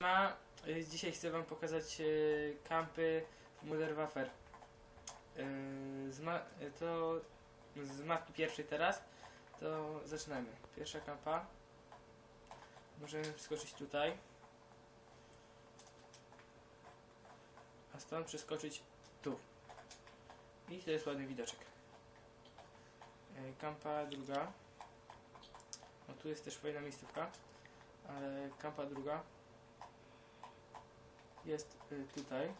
Ma, y, dzisiaj chcę wam pokazać y, kampy w Waffer. Y, z to z mapki pierwszej teraz, to zaczynamy. Pierwsza kampa. Możemy wskoczyć tutaj. A stąd przeskoczyć tu. I to jest ładny widoczek. Kampa druga. No tu jest też fajna miejscówka. Ale kampa druga jest y, tutaj.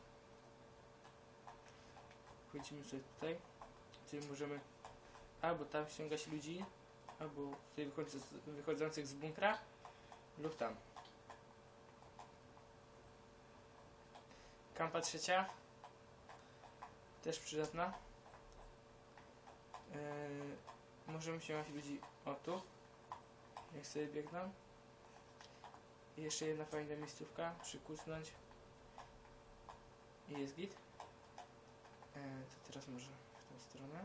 Wchodzimy sobie tutaj. Tutaj możemy albo tam ściągać ludzi, albo tutaj wychodząc, wychodzących z bunkra, lub tam. Kampa trzecia. Też przydatna. Yy, możemy ściągać ludzi o tu. Jak sobie biegną. Jeszcze jedna fajna miejscówka. Przykusnąć. Jest git. E, to teraz może w tą stronę.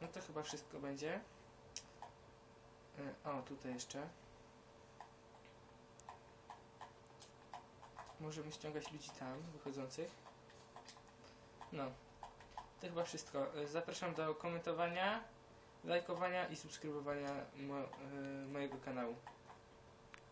No to chyba wszystko będzie. E, O, tutaj jeszcze. Możemy ściągać ludzi tam, wychodzących. No. To chyba wszystko. E, Zapraszam do komentowania, lajkowania i subskrybowania mo e, mojego kanału.